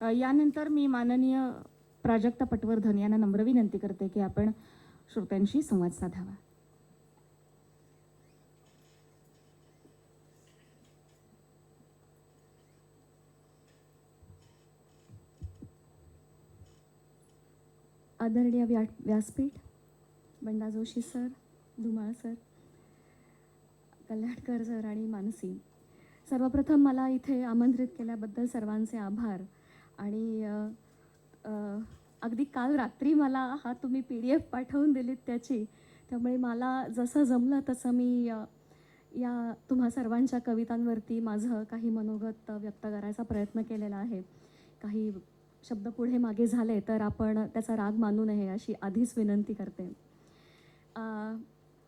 यानंतर मी माननीय प्राजक्ता पटवर्धन यांना नम्र विनंती करते की आपण श्रोत्यांशी संवाद साधावा. आदरणीय व्या व्यासपीठ Banda Joshi sir Dhumal sir Kalyankar sir आणि मानसी सर्वप्रथम मला इथे आमंत्रित केल्याबद्दल सर्वांचे आभार. आणि अगदी काल रात्री मला हा तुम्ही पी डी एफ पाठवून दिलीत त्याची. त्यामुळे मला जसं जमलं तसं मी या तुम्हा सर्वांच्या कवितांवरती माझं काही मनोगत व्यक्त करायचा प्रयत्न केलेला आहे. काही शब्द पुढे मागे झाले तर आपण त्याचा राग मानू नये अशी आधीच विनंती करते.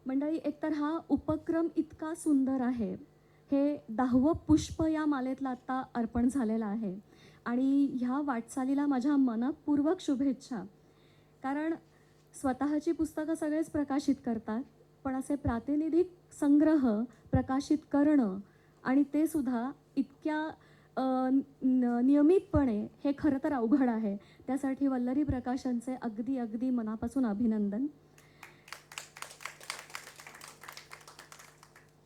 मंडळी एकतर हा उपक्रम इतका सुंदर आहे. हे दहावं पुष्प या मालेतलं आत्ता अर्पण झालेलं आहे. आणि ह्या वाटचालीला माझ्या मनपूर्वक शुभेच्छा. कारण स्वतःची पुस्तकं सगळेच प्रकाशित करतात पण असे प्रातिनिधिक संग्रह प्रकाशित करणं आणि ते सुद्धा इतक्या न- नियमितपणे हे खरं तर अवघड आहे. त्यासाठी वल्लरी प्रकाशनचे अगदी अगदी मनापासून अभिनंदन.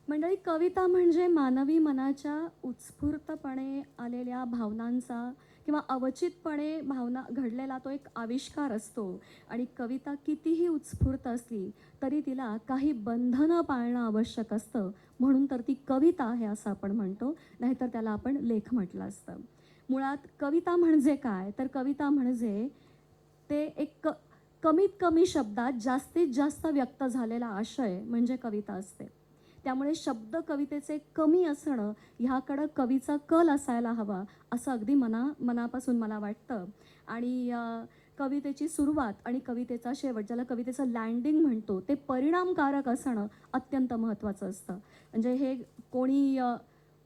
मंडळी कविता म्हणजे मानवी मनाच्या उत्स्फूर्तपणे आलेल्या भावनांचा किंवा अवचितपणे भावना घडलेला तो एक आविष्कार असतो. आणि कविता कितीही उत्स्फूर्त असली तरी तिला काही बंधनं पाळणं आवश्यक असतं. म्हणून तर ती कविता आहे असं आपण म्हणतो. नाहीतर त्याला आपण लेख म्हटलं असतं. मुळात कविता म्हणजे काय? तर कविता म्हणजे ते एक क कमीत कमी शब्दात जास्तीत जास्त व्यक्त झालेला आशय म्हणजे कविता असते. त्यामुळे शब्द कवितेचे कमी असणं ह्याकडं कवीचा कल असायला हवा असं अगदी मना मनापासून मला वाटतं. आणि कवितेची सुरुवात आणि कवितेचा शेवट ज्याला कवितेचं लँडिंग म्हणतो ते परिणामकारक असणं अत्यंत महत्त्वाचं असतं. म्हणजे हे कोणी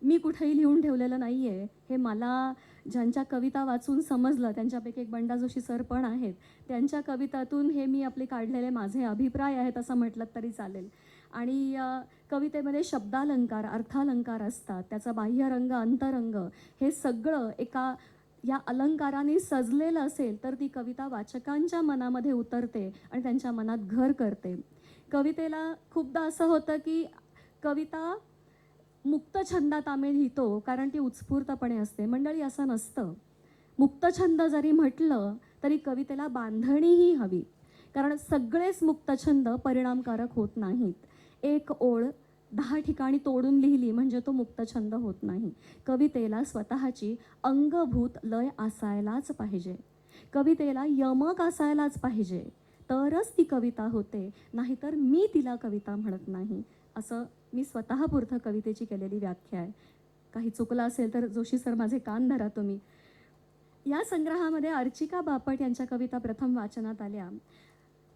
मी कुठेही लिहून ठेवलेलं नाही आहे हे मला ज्यांच्या कविता वाचून समजलं त्यांच्यापैकी एक बंडा जोशी सर पण आहेत त्यांच्या कवितातून हे मी आपले काढलेले माझे अभिप्राय आहेत असं म्हटलं तरी चालेल. आणि कवितेमध्ये शब्दालंकार अर्थालंकार असतात. त्याचा बाह्यरंग अंतरंग हे सगळं एका या अलंकाराने सजलेलं असेल तर ती कविता वाचकांच्या मनामध्ये उतरते आणि त्यांच्या मनात घर करते. कवितेला खूपदा असं होतं की कविता मुक्त छंदात आम्ही लिहितो कारण ती उत्स्फूर्तपणे असते. मंडळी असं नसतं. मुक्तछंद जरी म्हटलं तरी कवितेला बांधणीही हवी. कारण सगळेच मुक्तछंद परिणामकारक होत नाहीत. एक ओळ दहा ठिकाणी तोडून लिहिली म्हणजे तो मुक्तछंद होत नाही. कवितेला स्वतःची अंगभूत लय असायलाच पाहिजे. कवितेला यमक असायलाच पाहिजे. तरच ती कविता होते नाहीतर मी तिला कविता म्हणत नाही. असं मी स्वतःपुरतं कवितेची केलेली व्याख्या आहे. काही चुकलं असेल तर जोशी सर माझे कान धरा तुम्ही. या संग्रहामध्ये अर्चिका बापट यांच्या कविता प्रथम वाचनात आल्या.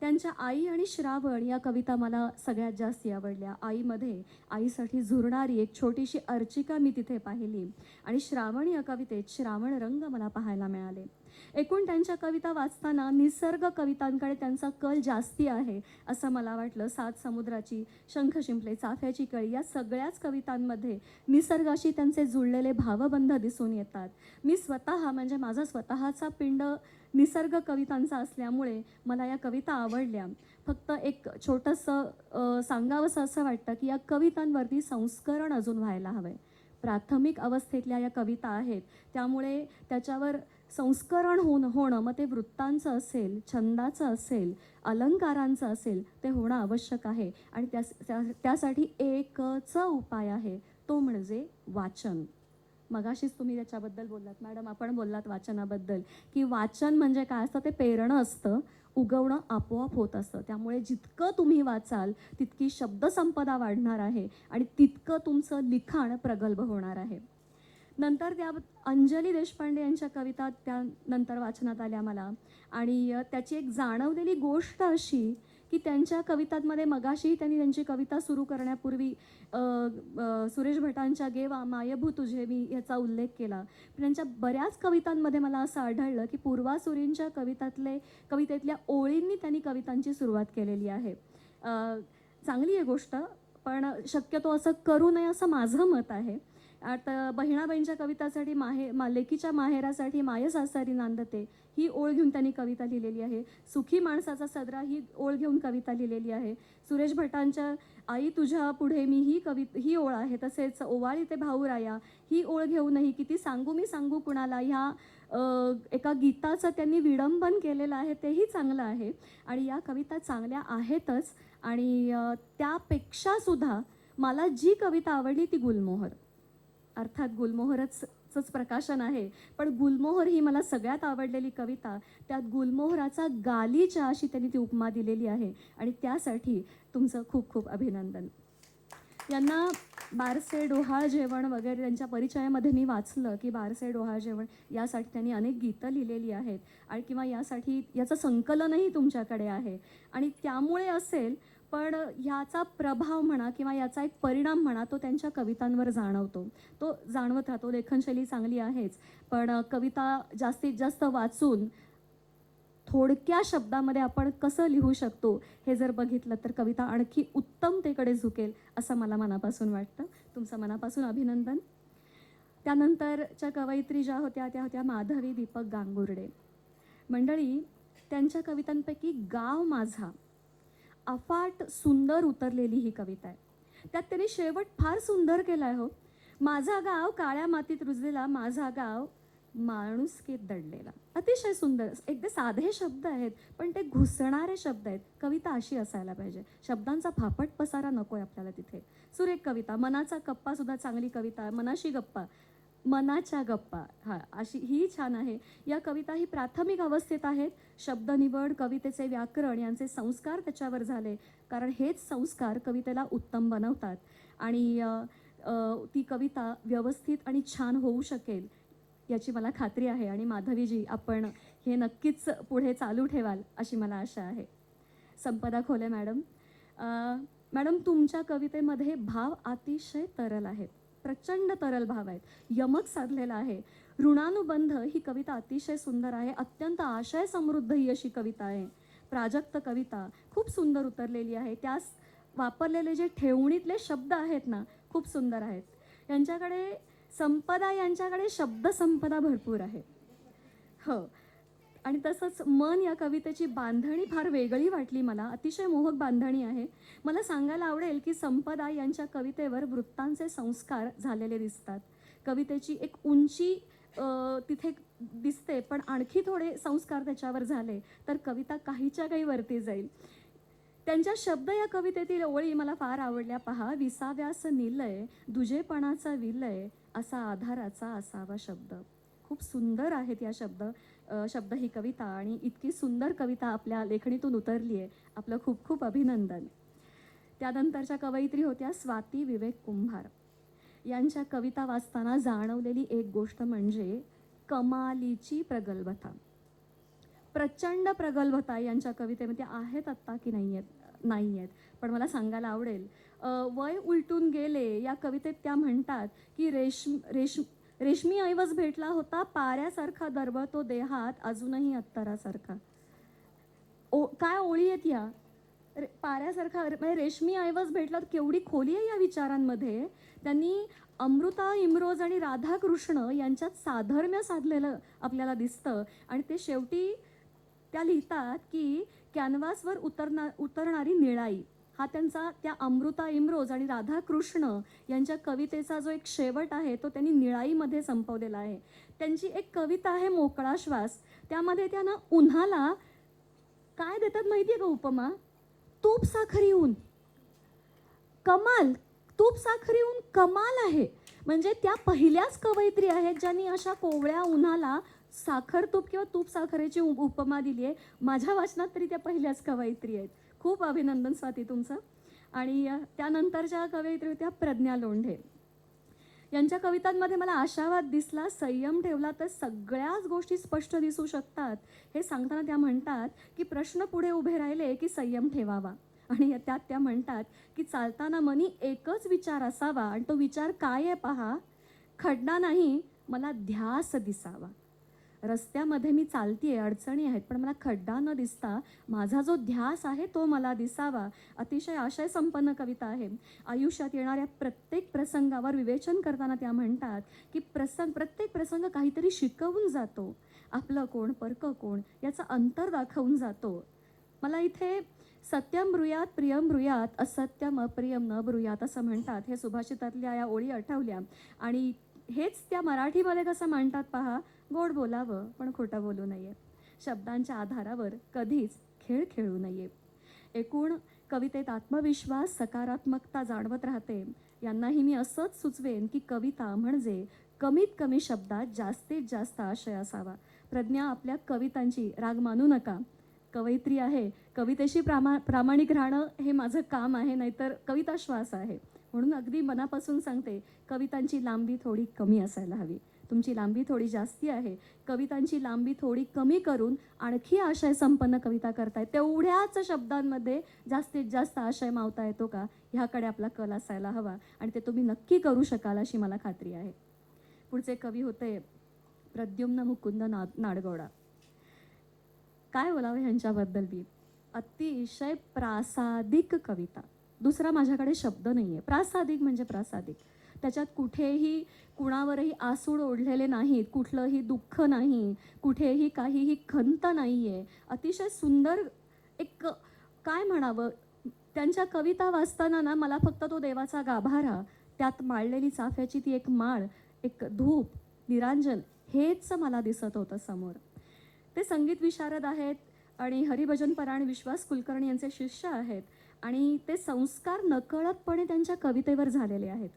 त्यांच्या आई आणि श्रावण या कविता मला सगळ्यात जास्त आवडल्या. आईमध्ये आईसाठी झुरणारी एक छोटीशी अर्चिका मी तिथे पाहिली. आणि श्रावण या कवितेत श्रावण रंग मला पाहायला मिळाले. एकूण त्यांच्या कविता वाचताना निसर्ग कवितांकडे त्यांचा कल जास्ती आहे असं मला वाटलं. सात समुद्राची शंख शिंपले चाफ्याची कळी या सगळ्याच कवितांमध्ये निसर्गाशी त्यांचे जुळलेले भावबंध दिसून येतात. मी स्वतः म्हणजे माझा स्वतःचा पिंड निसर्ग कवितांचा असल्यामुळे मला या कविता आवडल्या. फक्त एक छोटंसं सांगावंसं असं वाटतं की या कवितांवरती संस्करण अजून व्हायला हवं आहे प्राथमिक अवस्थेतल्या या कविता आहेत. त्यामुळे त्याच्यावर संस्करण होणं होणं मग ते वृत्तांचं असेल छंदाचं असेल अलंकारांचं असेल ते होणं आवश्यक आहे. आणि त्या त्या- त्यासाठी एकच उपाय आहे तो म्हणजे वाचन. मगाशीच तुम्ही त्याच्याबद्दल बोललात. मॅडम आपण बोललात वाचनाबद्दल की वाचन म्हणजे काय असतं? ते पेरणं असतं उगवणं आपोआप होत असतं. त्यामुळे जितकं तुम्ही वाचाल तितकी शब्दसंपदा वाढणार आहे आणि तितकं तुमचं लिखाण प्रगल्भ होणार आहे. नंतर त्या अंजली देशपांडे यांच्या कविता त्यानंतर वाचनात आल्या मला. आणि त्याची एक जाणवलेली गोष्ट अशी की त्यांच्या कवितांमध्ये मगाशीही त्यांनी त्यांची कविता सुरू करण्यापूर्वी सुरेश भटांच्या गे वा मायभू तुझे मी याचा उल्लेख केला. पण त्यांच्या बऱ्याच कवितांमध्ये मला असं आढळलं की पूर्वासुरींच्या कवितातले कवितेतल्या ओळींनी त्यांनी कवितांची सुरुवात केलेली आहे. चांगली आहे गोष्ट पण शक्यतो असं करू नये असं माझं मत आहे. आता बहिणाबाईंच्या कवितासाठी माहे मा लेकीच्या माहेरासाठी माय सासारी नांदते ही ओळ घेऊन त्यांनी कविता लिहिलेली आहे. सुखी माणसाचा सदरा ही ओळ घेऊन कविता लिहिलेली आहे. सुरेश भटांच्या आई तुझ्या पुढे मी ही कवि ही ओळ आहे तसेच ओवाळी ते भाऊराया ही ओळ घेऊनही किती सांगू मी सांगू कुणाला? ह्या एका गीताचं त्यांनी विडंबन केलेलं आहे तेही चांगलं आहे. आणि या कविता चांगल्या आहेतच. आणि त्यापेक्षासुद्धा मला जी कविता आवडली ती गुलमोहर. अर्थात गुलमोहरचंच प्रकाशन आहे. पण गुलमोहर ही मला सगळ्यात आवडलेली कविता त्यात गुलमोहराचा गालीचा अशी त्यांनी ती उपमा दिलेली आहे. आणि त्यासाठी तुमचं खूप खूप अभिनंदन. यांना बारसे डोहाळ जेवण वगैरे त्यांच्या परिचयामध्ये मी वाचलं की बारसे डोहाळ जेवण यासाठी त्यांनी अनेक गीतं लिहिलेली आहेत. आणि किंवा यासाठी याचं संकलनही तुमच्याकडे आहे. आणि त्यामुळे असेल पण ह्याचा प्रभाव म्हणा किंवा याचा एक परिणाम म्हणा तो त्यांच्या कवितांवर जाणवतो. तो जाणवत राहतो. लेखनशैली चांगली आहेच. पण कविता जास्तीत जास्त वाचून थोडक्या शब्दामध्ये आपण कसं लिहू शकतो हे जर बघितलं तर कविता आणखी उत्तमतेकडे झुकेल असं मला मनापासून वाटतं. तुमचं मनापासून अभिनंदन. त्यानंतरच्या कवयित्री ज्या होत्या त्या होत्या माधवी दीपक गांगुर्डे. मंडळी त्यांच्या कवितांपैकी गाव माझा अफाट सुंदर उतरलेली ही कविता आहे. त्यात त्यांनी शेवट फार सुंदर केला आहे हो. माझा गाव काळ्या मातीत रुजलेला माझा गाव माणुसकीत दडलेला. अतिशय सुंदर एकदा साधे शब्द आहेत पण ते घुसणारे शब्द आहेत. कविता अशी असायला पाहिजे. शब्दांचा फापट पसारा नको आहे आपल्याला तिथे. सुरेख कविता मनाचा कप्पा सुद्धा चांगली कविता आहे मनाशी गप्पा. मनाच्या गप्पा. हा अशी ही छान आहे. या कविता ही प्राथमिक अवस्थेत आहेत. शब्द निवड कवितेचे व्याकरण यांचे संस्कार त्याच्यावर झाले. कारण हेच संस्कार कवितेला उत्तम बनवतात. आणि ती कविता व्यवस्थित आणि छान होऊ शकेल याची मला खात्री आहे. आणि माधवीजी आपण हे नक्कीच पुढे चालू ठेवाल अशी मला आशा आहे. संपदा खोले मॅडम. मॅडम तुमच्या कवितेमध्ये भाव अतिशय तरल आहेत. प्रचंड तरल भाव आहेत. यमक साधलेला आहे. ऋणानुबंध ही कविता अतिशय सुंदर आहे. अत्यंत आशय समृद्ध ही अशी कविता आहे. प्राजक्त कविता खूप सुंदर उतरलेली आहे. त्यास वापरलेले जे ठेवणीतले शब्द आहेत ना खूप सुंदर आहेत. यांच्याकडे संपदा यांच्याकडे शब्दसंपदा भरपूर आहे. हो आणि तसंच मन या कवितेची बांधणी फार वेगळी वाटली मला. अतिशय मोहक बांधणी आहे. मला सांगायला आवडेल की संपदा यांच्या कवितेवर वृत्तांचे संस्कार झालेले दिसतात. कवितेची एक उंची तिथे दिसते पण आणखी थोडे संस्कार त्याच्यावर झाले तर कविता काहीच्या काही वरती जाईल. त्यांच्या शब्द या कवितेतील ओळी मला फार आवडल्या. पहा विसाव्यास निलय दुजेपणाचा विलय असा आधाराचा असावा शब्द. खूप सुंदर आहेत या शब्द. शब्द ही कविता आणि इतकी सुंदर कविता आपल्या लेखणीतून उतरली आहे. आपलं खूप खूप अभिनंदन. त्यानंतरच्या कवयित्री होत्या स्वाती विवेक कुंभार. यांच्या कविता वाचताना जाणवलेली एक गोष्ट म्हणजे कमालीची प्रगल्भता. प्रचंड प्रगल्भता यांच्या कवितेमध्ये आहेत आत्ता की नाही आहेत नाही आहेत पण मला सांगायला आवडेल वय उलटून गेले या कवितेत त्या म्हणतात की रेशम रेश रेशमी ऐवज भेटला होता पाऱ्यासारखा दरवळतो देहात अजूनही अत्तरासारखा. ओ काय ओळी आहेत या? रे पाऱ्यासारखा म्हणजे रेशमी ऐवज भेटला तर केवढी खोली आहे या विचारांमध्ये? त्यांनी अमृता इमरोज आणि राधाकृष्ण यांच्यात साधर्म्य साधलेलं आपल्याला दिसतं. आणि ते शेवटी त्या लिहितात की कॅनव्हासवर उतरना उतरणारी निळाई. हा त्यांचा त्या अमृता इमरोज आणि राधाकृष्ण यांच्या कवितेचा जो एक शेवट आहे तो त्यांनी निळाईमध्ये संपवलेला आहे. त्यांची एक कविता आहे मोकळा श्वास त्यामध्ये त्या ना उन्हाला काय देतात माहिती आहे का उपमा? तूप साखरी ऊन. कमाल. तूप साखरी ऊन कमाल आहे. म्हणजे त्या पहिल्याच कवयित्री आहेत ज्यांनी अशा कोवळ्या उन्हाला साखर तूप किंवा तूप साखरेची उपमा दिली आहे माझ्या वाचनात तरी त्या पहिल्याच कवयित्री आहेत. खूप अभिनंदन स्वाती तुमचं. आणि त्यानंतरच्या कवयित्री होत्या प्रज्ञा लोंढे. यांच्या कवितांमध्ये मला आशावाद दिसला संयम ठेवला तर सगळ्याच गोष्टी स्पष्ट दिसू शकतात. हे सांगताना त्या म्हणतात की प्रश्न पुढे उभे राहिले की संयम ठेवावा. आणि त्यात त्या म्हणतात की चालताना मनी एकच विचार असावा आणि तो विचार काय आहे पहा? खड्डा नाही मला ध्यास दिसावा. रस्त्यामध्ये मी चालतीये अडचणी आहेत पण मला खड्डा न दिसता माझा जो ध्यास आहे तो मला दिसावा. अतिशय आशय संपन्न कविता आहे. आयुष्यात येणाऱ्या प्रत्येक प्रसंगावर विवेचन करताना त्या म्हणतात की प्रसंग प्रत्येक प्रसंग काहीतरी शिकवून जातो. आपलं कोण परक कोण याचं अंतर दाखवून जातो. मला इथे सत्यम ब्रुयात प्रियम ब्रुयात असत्यम अप्रियम न ब्रुयात असं म्हणतात. हे सुभाषितातल्या या ओळी आठवल्या. आणि हेच त्या मराठीमध्ये कसं मांडतात पहा? गोड बोलावं पण खोटं बोलू नये. शब्दांच्या आधारावर कधीच खेळ खेळू नये. एकूण कवितेत आत्मविश्वास सकारात्मकता जाणवत राहते. यांनाही मी असंच सुचवेन की कविता म्हणजे कमीत कमी शब्दात जास्तीत जास्त आशय असावा. प्रज्ञा आपल्या कवितांची राग मानू नका. कवयित्री आहे. कवितेशी प्रामा प्रामाणिक राहणं हे माझं काम आहे नाहीतर कविता श्वास आहे. म्हणून अगदी मनापासून सांगते कवितांची लांबी थोडी कमी असायला हवी. तुमची लांबी थोडी जास्ती आहे. कवितांची लांबी थोडी कमी करून आणखी आशय संपन्न कविता करताय. तेवढ्याच शब्दांमध्ये जास्तीत जास्त आशय मावता येतो का? ह्याकडे आपला कल असायला हवा आणि ते तुम्ही नक्की करू शकाल अशी मला खात्री आहे. पुढचे कवी होते प्रद्युम्न मुकुंद ना नाडगौडा. काय बोलावं ह्यांच्याबद्दल बी? अतिशय प्रासादिक कविता. दुसरा माझ्याकडे शब्द नाही आहे प्रासादिक म्हणजे प्रासादिक. त्याच्यात कुठेही कुणावरही आसूड ओढलेले नाहीत कुठलंही दुःख नाही कुठेही काहीही खंत नाही आहे अतिशय सुंदर एक काय म्हणावं त्यांच्या कविता वाचताना ना मला फक्त तो देवाचा गाभारा त्यात माळलेली चाफ्याची ती एक माळ एक धूप निरांजन हेच मला दिसत होतं समोर. ते संगीत विशारद आहेत आणि हरिभजन पराण विश्वास कुलकर्णी यांचे शिष्य आहेत आणि ते संस्कार नकळतपणे त्यांच्या कवितेवर झालेले आहेत.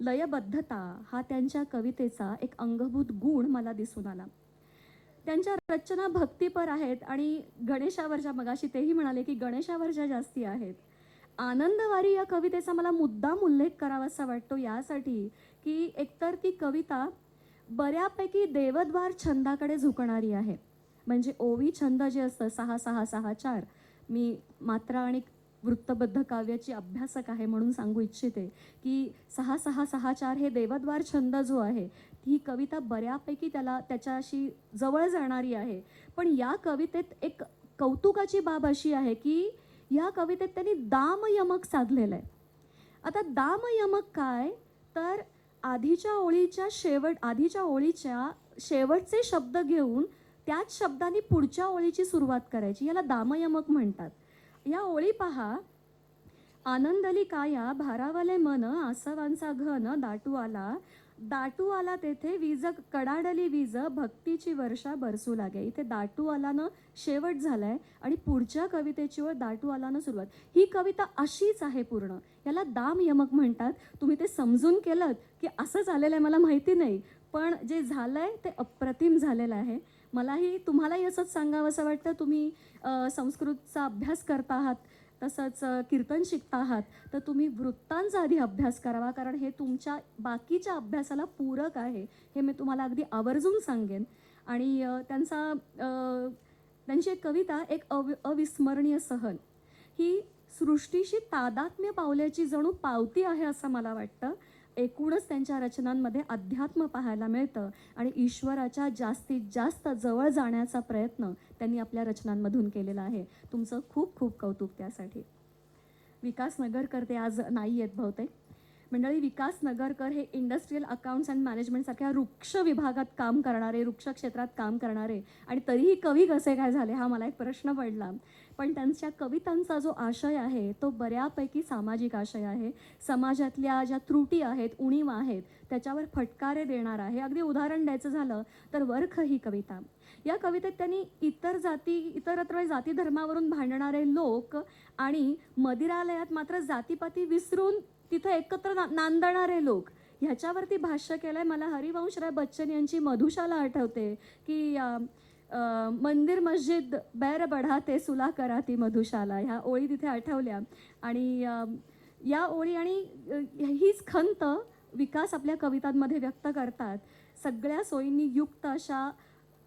लयबद्धता हा त्यांच्या कवितेचा एक अंगभूत गुण मला दिसून आला. त्यांच्या रचना भक्तीपर आहेत आणि गणेशावरच्या मगाशी तेही म्हणाले की गणेशावरच्या जास्ती आहेत. आनंदवारी या कवितेचा मला मुद्दाम उल्लेख करावासा वाटतो यासाठी की एकतर ती कविता बऱ्यापैकी देवद्वार छंदाकडे झुकणारी आहे. म्हणजे ओवी छंद जे असतं सहा सहा सहा चार मी मात्रा आणि वृत्तबद्ध काव्याची अभ्यासक आहे म्हणून सांगू इच्छिते की सहा सहा सहा चार हे देवद्वार छंद जो आहे ही कविता बऱ्यापैकी त्याला त्याच्याशी जवळ जाणारी आहे. पण या कवितेत एक कौतुकाची बाब अशी आहे की या कवितेत त्यांनी दामयमक साधलेलं आहे. आता दामयमक काय? तर आधीच्या ओळीच्या शेवट आधीच्या ओळीच्या शेवटचे शब्द घेऊन त्याच शब्दांनी पुढच्या ओळीची सुरुवात करायची. याला दामयमक म्हणतात. या ओळी पहा. आनंदली काया भारावाले मन आसवांचा घन दाटू आला दाटू आला तेथे वीज कडाडली वीज भक्तीची वर्षा बरसू लागे. इथे दाटू आलानं शेवट झालाय आणि पुढच्या कवितेची ओळ दाटू आलानं सुरुवात. ही कविता अशीच आहे पूर्ण. याला दाम यमक म्हणतात. तुम्ही ते समजून केलं की असं झालेलं आहे मला माहिती नाही. पण जे झालंय ते अप्रतिम झालेलं आहे. मलाही तुम्हालाही असंच सांगावं असं वाटतं तुम्ही संस्कृतचा अभ्यास करता आहात तसंच कीर्तन शिकता आहात तर तुम्ही वृत्तांचा आधी अभ्यास करावा कारण हे तुमच्या बाकीच्या अभ्यासाला पूरक आहे हे मी तुम्हाला अगदी आवर्जून सांगेन. आणि त्यांचा त्यांची एक कविता एक अवि अविस्मरणीय सहल. ही सृष्टीशी तादात्म्य पावल्याची जणू पावती आहे असं मला वाटतं. एकूणच त्यांच्या रचनांमध्ये अध्यात्म पाहायला मिळतं आणि ईश्वराच्या जास्तीत जास्त जवळ जाण्याचा प्रयत्न त्यांनी आपल्या रचनांमधून केलेला आहे. तुमचं खूप खूप कौतुक त्यासाठी. विकास नगरकर ते आज नाही आहेत बहुतेक. मंडळी विकास नगरकर हे इंडस्ट्रीयल अकाउंट्स अँड मॅनेजमेंटसारख्या वृक्ष विभागात काम करणारे वृक्ष क्षेत्रात काम करणारे आणि तरीही कवी कसे काय झाले हा मला एक प्रश्न पडला. पण त्यांच्या कवितांचा जो आशय आहे तो बऱ्यापैकी सामाजिक आशय आहे. समाजातल्या ज्या त्रुटी आहेत उणीव आहेत त्याच्यावर फटकारे देणार आहे. अगदी उदाहरण द्यायचं झालं तर वर्ख ही कविता. या कवितेत त्यांनी इतर जाती इतरत्र जाती धर्मावरून भांडणारे लोक आणि मदिरालयात मात्र जातीपाती विसरून तिथं एकत्र ना नांदणारे लोक ह्याच्यावरती भाष्य केलं आहे मला हरिवंशराय बच्चन यांची मधुशाला आठवते की मंदिर मस्जिद बैर बढाते सुला कराती मधुशाला ह्या ओळी तिथे आठवल्या. आणि या ओळी आणि हीच खंत विकास आपल्या कवितांमध्ये व्यक्त करतात. सगळ्या सोयींनी युक्त अशा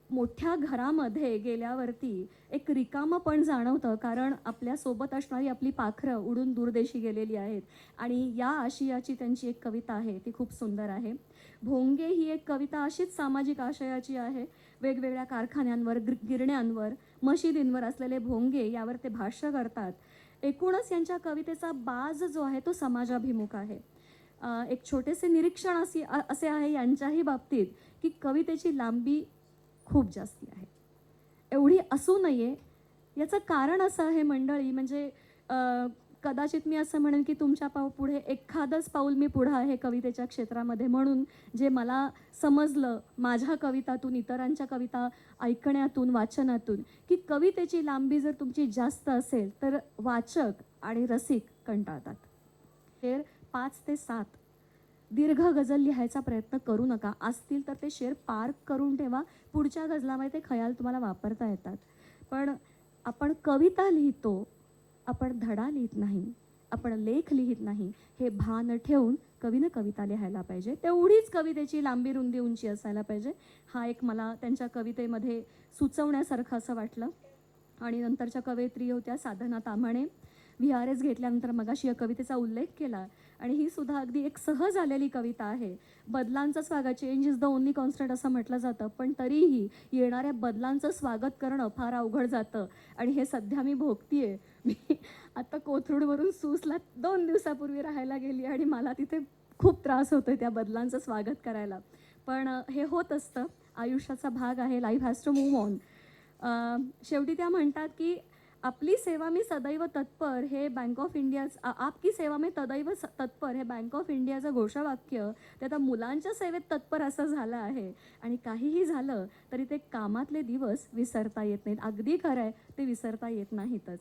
मोठ्या घरामध्ये गेल्यावरती एक रिकामं पण जाणवतं कारण आपल्यासोबत असणारी आपली पाखरं उडून दूरदेशी गेलेली आहेत. आणि या आशियाची त्यांची एक कविता आहे ती खूप सुंदर आहे. भोंगे ही एक कविता अशीच सामाजिक आशयाची आहे. वेगवेगळ्या कारखान्यांवर गिरण्यांवर मशिदींवर असलेले भोंगे यावर ते भाष्य करतात. एकूणच यांच्या कवितेचा बाज जो आहे तो समाजाभिमुख आहे. एक छोटेसे निरीक्षण असे असे आहे यांच्याही बाबतीत की कवितेची लांबी खूप जास्ती आहे. एवढी असू नये. याचं कारण असं आहे मंडळी म्हणजे कदाचित मी असं म्हणेन की तुमच्या पाव पुढे एखादंच पाऊल मी पुढं आहे कवितेच्या क्षेत्रामध्ये. म्हणून जे मला समजलं माझ्या कवितातून इतरांच्या कविता ऐकण्यातून वाचनातून की कवितेची लांबी जर तुमची जास्त असेल तर वाचक आणि रसिक कंटाळतात. शेर पाच ते सात. दीर्घ गझल लिहायचा प्रयत्न करू नका. असतील तर ते शेर पार करून ठेवा. पुढच्या गझलामध्ये ते खयाल तुम्हाला वापरता येतात. पण आपण कविता लिहितो आपण धडा लिहित नाही आपण लेख लिहित नाही हे भान ठेवून कवीनं कविता लिहायला पाहिजे. तेवढीच कवितेची लांबी रुंदी उंची असायला पाहिजे. हा एक मला त्यांच्या कवितेमध्ये सुचवण्यासारखं असं वाटलं. आणि नंतरच्या कवयित्री होत्या Sadhana Tamhane. V R S घेतल्यानंतर मगाशी या कवितेचा उल्लेख केला. आणि ही सुद्धा अगदी एक सहज आलेली कविता आहे. बदलांचं स्वागत change is the only constant असं म्हटलं जातं. पण तरीही येणाऱ्या बदलांचं स्वागत करणं फार अवघड जातं. आणि हे सध्या मी भोगतीये. मी आता कोथरूडवरून सूसला दोन दिवसापूर्वी राहायला गेली आणि मला तिथे खूप त्रास होतो आहे त्या बदलांचं स्वागत करायला. पण हे होत असतं. आयुष्याचा भाग आहे. Life has to move on शेवटी त्या म्हणतात की आपली सेवा मी सदैव तत्पर हे बँक ऑफ इंडिया आपकी सेवा मी तदैव स- तत्पर हे बँक ऑफ इंडियाचं घोषवाक्य. ते आता मुलांच्या सेवेत तत्पर असं झालं आहे. आणि काहीही झालं तरी ते कामातले दिवस विसरता येत नाहीत. अगदी खरं आहे ते विसरता येत नाहीतच.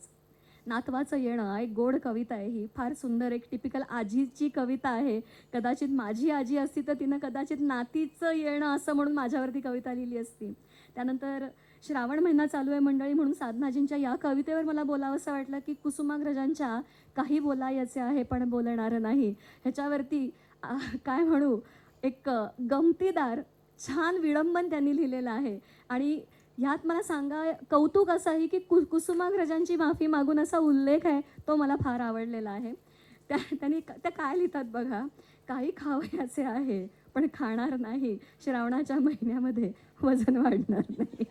नातवाचं येणं एक गोड कविता आहे. ही फार सुंदर एक टिपिकल आजीची कविता आहे. कदाचित माझी आजी असती तर तिनं कदाचित नातीचं येणं असं म्हणून माझ्यावरती कविता लिहिली असती. त्यानंतर श्रावण महिना चालू आहे मंडळी म्हणून साधनाजींच्या या कवितेवर मला बोलावंसं वाटलं की कुसुमाग्रजांच्या काही बोलायचे आहे पण बोलणारं नाही. ह्याच्यावरती काय म्हणू एक गमतीदार छान विडंबन त्यांनी लिहिलेलं आहे. आणि ह्यात मला सांगा कौतुक असं आहे की कु कुसुमाग्रजांची माफी मागून असा उल्लेख आहे तो मला फार आवडलेला आहे. त्या त्यांनी त्या काय लिहितात बघा? काही खावयाचे आहे पण खाणार नाही. श्रावणाच्या महिन्यामध्ये वजन वाढणार नाही.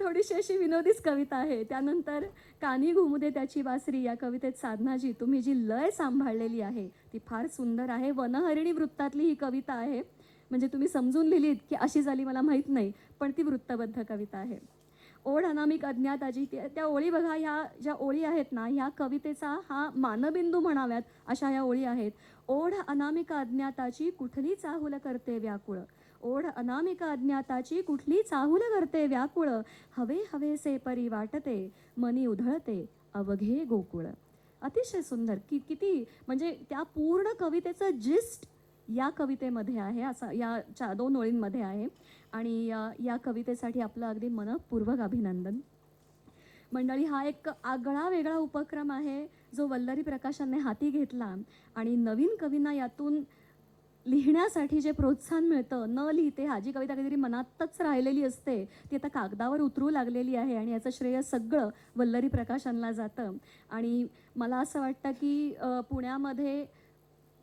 थोडीशी अशी विनोदीच कविता आहे. त्यानंतर कानी घुमू दे त्याची बासरी. या कवितेत साधनाजी तुम्ही जी लय सांभाळलेली आहे ती फार सुंदर आहे. वनहरिणी वृत्तातली ही कविता आहे. म्हणजे तुम्ही समजून लिहिलीत की अशी झाली मला माहीत नाही पण ती वृत्तबद्ध कविता आहे. ओढ अनामिक अज्ञाताची त्या त्या ओळी बघा ह्या ज्या ओळी आहेत ना ह्या कवितेचा हा मानबिंदू म्हणाव्यात अशा ह्या ओळी आहेत. ओढ अनामिक अज्ञाताची कुठली चाहुल करते व्याकुळ? ओढ अनामिक अज्ञाताची कुठली चाहुल करते व्याकुळ? हवे हवेसे परी वाटते मनी उधळते अवघे गोकुळ. अतिशय सुंदर कि किती म्हणजे त्या पूर्ण कवितेचं जिस्ट या कवितेमध्ये आहे असा या चा दोन ओळींमध्ये आहे. आणि या या कवितेसाठी आपलं अगदी मनपूर्वक अभिनंदन. मंडळी हा एक आगळा वेगळा उपक्रम आहे जो वल्लरी प्रकाशाने हाती घेतला. आणि नवीन कवींना यातून लिहिण्यासाठी जे प्रोत्साहन मिळतं न लिहिते हा जी कविता कधीतरी मनातच राहिलेली असते ती आता कागदावर उतरू लागलेली आहे आणि याचं श्रेय सगळं वल्लरी प्रकाशनला जातं. आणि मला असं वाटतं की पुण्यामध्ये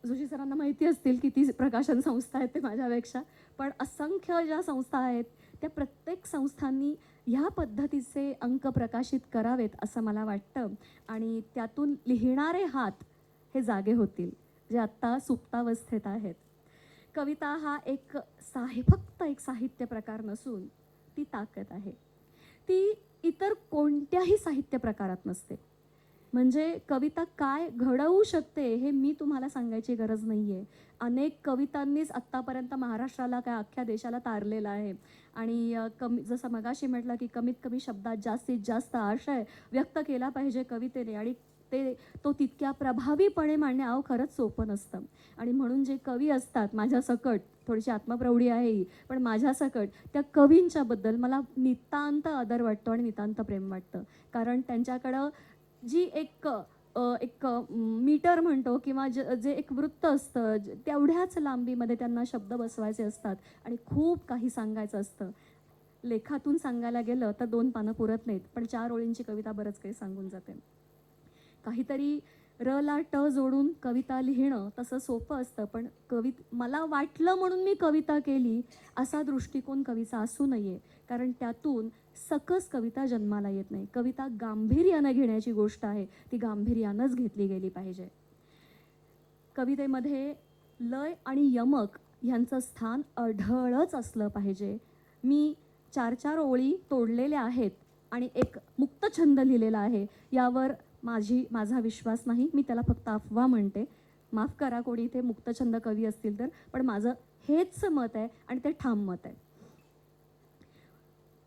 जोशी सरांना माहिती असतील किती प्रकाशन संस्था आहेत ते माझ्यापेक्षा पण असंख्य ज्या संस्था आहेत त्या प्रत्येक संस्थांनी ह्या पद्धतीचे अंक प्रकाशित करावेत असं मला वाटतं. आणि त्यातून लिहिणारे हात हे जागे होतील जे आत्ता सुप्तावस्थेत आहेत. कविता हा एक साहि फक्त एक साहित्य प्रकार नसून ती ताकद आहे. ती इतर कोणत्याही साहित्य प्रकारात नसते. म्हणजे कविता काय घडवू शकते हे मी तुम्हाला सांगायची गरज नाही आहे अनेक कवितांनीच आत्तापर्यंत महाराष्ट्राला काय अख्ख्या देशाला तारलेलं आहे. आणि कमी जसं मगाशी म्हटलं की कमीत कमी शब्दात जास्तीत जास्त आशय व्यक्त केला पाहिजे कवितेने आणि ते तो तितक्या प्रभावीपणे मांडणे अहो खरंच सोपं नसतं. आणि म्हणून जे कवी असतात माझ्या सकट थोडीशी आत्मप्रौढी आहे ही पण माझ्या सकट त्या कवींच्याबद्दल मला नितांत आदर वाटतो आणि नितांत प्रेम वाटतं. कारण त्यांच्याकडं जी एक एक मीटर म्हणतो किंवा ज जे एक वृत्त असतं तेवढ्याच लांबीमध्ये त्यांना शब्द बसवायचे असतात आणि खूप काही सांगायचं असतं. लेखातून सांगायला गेलं तर दोन पानं पुरत नाहीत पण चार ओळींची कविता बरंच काही सांगून जाते. काहीतरी र ला ट जोडून कविता लिहिणं तसं सोपं असतं पण कवित मला वाटलं म्हणून मी कविता केली असा दृष्टिकोन कवीचा असू नये कारण त्यातून सकस कविता जन्माला येत नाही. कविता गांभीर्यानं घेण्याची गोष्ट आहे. ती गांभीर्यानंच घेतली गेली पाहिजे. कवितेमध्ये लय आणि यमक ह्यांचं स्थान अढळच असलं पाहिजे. मी चार चार ओळी तोडलेल्या आहेत आणि एक मुक्तछंद लिहिलेला आहे. यावर माझी माझा विश्वास नाही. मी त्याला फक्त अफवा म्हणते. माफ करा कोणी इथे मुक्तछंद कवी असतील तर. पण माझं हेच मत आहे आणि ते ठाम मत आहे.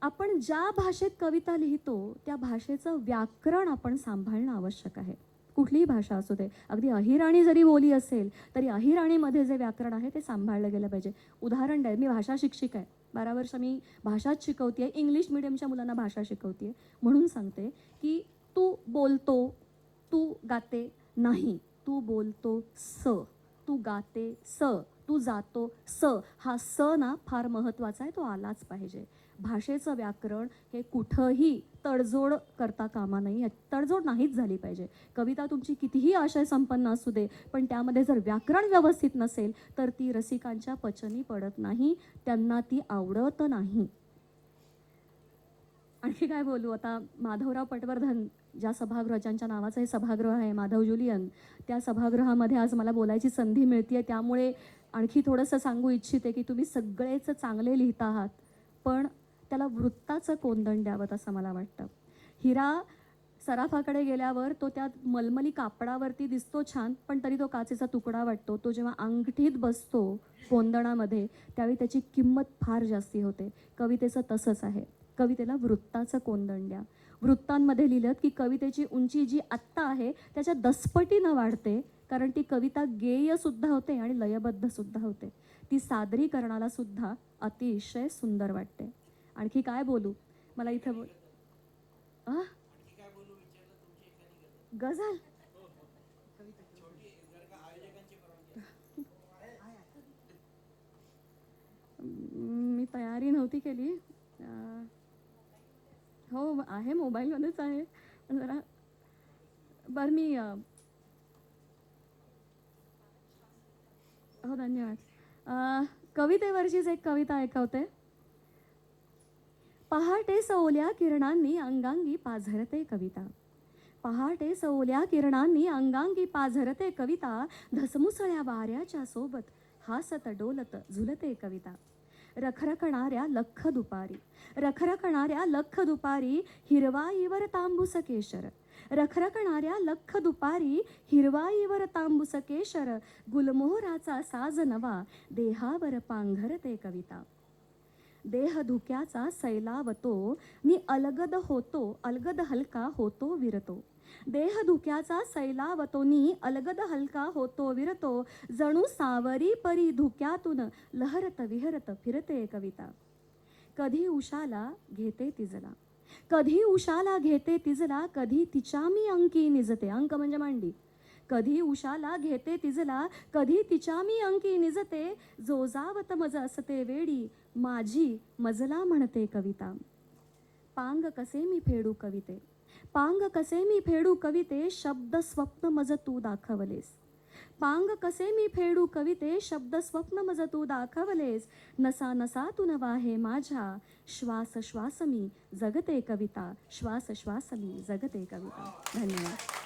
आपण ज्या भाषेत कविता लिहितो त्या भाषेचं व्याकरण आपण सांभाळणं आवश्यक आहे. कुठलीही भाषा असू दे. अगदी अहिराणी जरी बोली असेल तरी अहिराणीमध्ये जे व्याकरण आहे ते सांभाळलं गेलं पाहिजे. उदाहरण द्या मी भाषा शिक्षिका आहे. बारा वर्ष मी भाषाच शिकवते इंग्लिश मिडियमच्या मुलांना भाषा शिकवते म्हणून सांगते की तू बोलतो तू गाते नाही. तू बोलतो स. तू गाते स. तू जातो स. हा स ना फार महत्त्वाचा आहे तो आलाच पाहिजे. भाषेचं व्याकरण हे कुठंही तडजोड करता कामा नाही तडजोड नाहीच झाली पाहिजे. कविता तुमची कितीही आशय संपन्न असू दे पण त्यामध्ये जर व्याकरण व्यवस्थित नसेल तर ती रसिकांच्या पचनी पडत नाही त्यांना ती आवडत नाही. आणखी काय बोलू? आता माधवराव पटवर्धन ज्या सभागृह ज्यांच्या नावाचं हे सभागृह आहे माधव जुलियन त्या सभागृहामध्ये आज मला बोलायची संधी मिळते त्यामुळे आणखी थोडंसं सांगू इच्छिते की तुम्ही सगळेच चांगले लिहित आहात पण त्याला वृत्ताचं कोंदण द्यावं असं मला वाटतं. हिरा सराफाकडे गेल्यावर तो त्या मलमली कापडावरती दिसतो छान पण तरी तो काचेचा तुकडा वाटतो. तो जेव्हा अंगठीत बसतो कोंदणामध्ये त्यावेळी त्याची किंमत फार जास्ती होते. कवितेचं तसंच आहे. कवितेला वृत्ताचं कोंदण द्या. वृत्तांमध्ये लिहिलं की कवितेची उंची जी आत्ता आहे त्याच्या दसपटीनं वाढते. कारण ती कविता गेय सुद्धा होते आणि लयबद्ध सुद्धा होते. ती सादरीकरणाला सुद्धा अतिशय सुंदर वाटते. आणखी काय बोलू? मला इथं बोल गझल? मी तयारी नव्हती केली. हो आहे मोबाईलमध्येच आहे. पण जरा बरं मी हो धन्यवाद. कवितेवरचीच एक कविता ऐकवते. पहाटे सवल्या किरणांनी अंगांगी पाझरते कविता. पहाटे सवल्या किरणांनी अंगांगी पाझरते कविता. धसमुसळ्या वाऱ्याच्या सोबत हासत डोलत झुलते कविता. रखरखणाऱ्या लख दुपारी. रखरखणाऱ्या लख दुपारी हिरवाईवर तांबूस केशर. रखरखणाऱ्या लख दुपारी हिरवाईवर तांबूस केशर गुलमोहराचा साज नवा देहावर पांघरते कविता. देह धुक्याचा सैलावतो मी अलगद होतो अलगद हलका होतो विरतो. देह धुक्याचा सैलावतोनी अलगद हलका होतो विरतो. जणू सावरी परी धुक्यातून लहरत विहरत फिरते कविता. कधी उषाला घेते तिजला कधी उषाला घेते तिजला कधी तिच्या मी अंकी निजते. अंक म्हणजे मांडी. कधी उषाला घेते तिजला कधी तिच्या मी अंकी निजते. जोजावत मज असते वेडी माझी मजला म्हणते कविता. पांग कसे मी फेडू कविते? पांग कसे मी फेडू कविते? शब्द स्वप्न मज तू दाखवलेस. पांग कसे मी फेडू कविते शब्द स्वप्न मज तू दाखवलेस नसा नसा तू नवा हे माझ्या. श्वास श्वास मी जगते कविता श्वास श्वास मी जगते कविता. धन्यवाद.